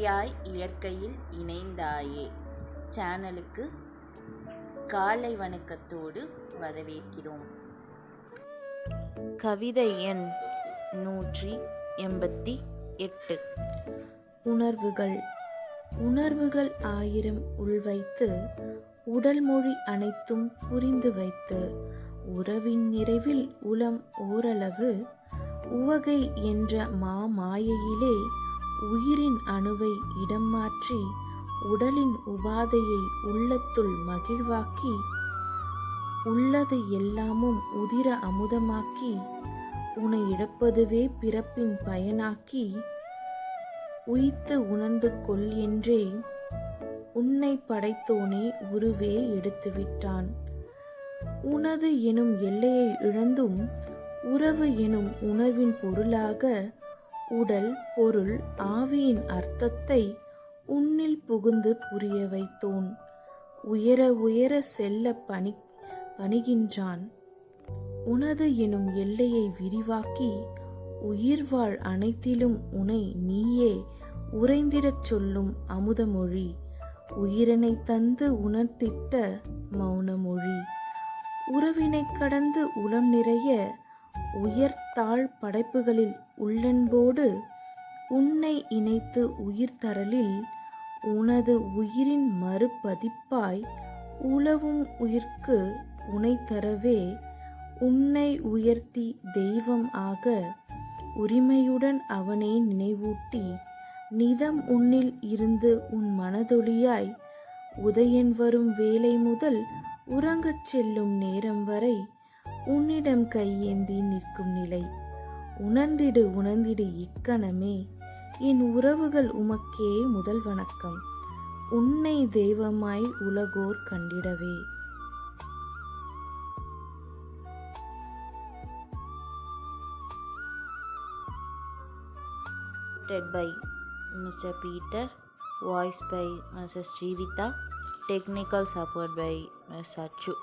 வாழ்க்கையில் இணைந்தாயே. சேனலுக்கு காலை வணக்கத்தோடு வரவேற்கிறோம். கவிதை எண் நூற்றி எண்பத்தி எட்டு. உணர்வுகள். உணர்வுகள் ஆயிரம் உள்வைத்து உடல் மொழி அனைத்தும் புரிந்து வைத்து உறவின் நிறைவில் உளம் ஓரளவு உவகை என்ற மாமாயையிலே உயிரின் அணுவை இடம் மாற்றி உடலின் உபாதையை உள்ளத்துள் மகிழ்வாக்கி உள்ளது எல்லாமும் உதிர அமுதமாக்கி உனை இழப்பதுவே பிறப்பின் பயனாக்கி உய்த்து உணர்ந்து கொள் என்றே உன்னை படைத்தோனே உருவே எடுத்துவிட்டான். உனது எனும் எல்லையை இழந்தும் உறவு எனும் உணர்வின் பொருளாக உடல் பொருள் ஆவியின் அர்த்தத்தை உன்னில் புகுந்து புரிய வைத்தோன். உயர உயர செல்ல பணி பணிகின்றான். உனது எனும் எல்லையை விரிவாக்கி உயிர்வாழ் அனைத்திலும் உனை நீயே உறைந்திடச் சொல்லும் அமுதமொழி. உயிரனை தந்து உணர்த்திட்ட மௌனமொழி. உறவினை கடந்து உளம் நிறைய உயர்த்தாழ் படைப்புகளில் உள்ளன்போடு உன்னை இணைத்து உயிர் தரலில் உனது உயிரின் மறுபதிப்பாய் உழவும் உயிர்க்கு உனை தரவே உன்னை உயர்த்தி தெய்வம் ஆக உரிமையுடன் அவனை நினைவூட்டி நிதம் உன்னில் இருந்து உன் மனதொளியாய் உதயன் வரும் வேலை முதல் உறங்கச் செல்லும் நேரம் வரை உன்னிடம் கையேந்தி நிற்கும் நிலை உணர்ந்திடு உணர்ந்திடு இக்கணமே என் உறவுகள் உமக்கே முதல் வணக்கம் உன்னை தெய்வமாய் உலகோர் கண்டிடவே Read by Mr. Peter, voice by Mrs. Srivita, technical support by Ms. Achu.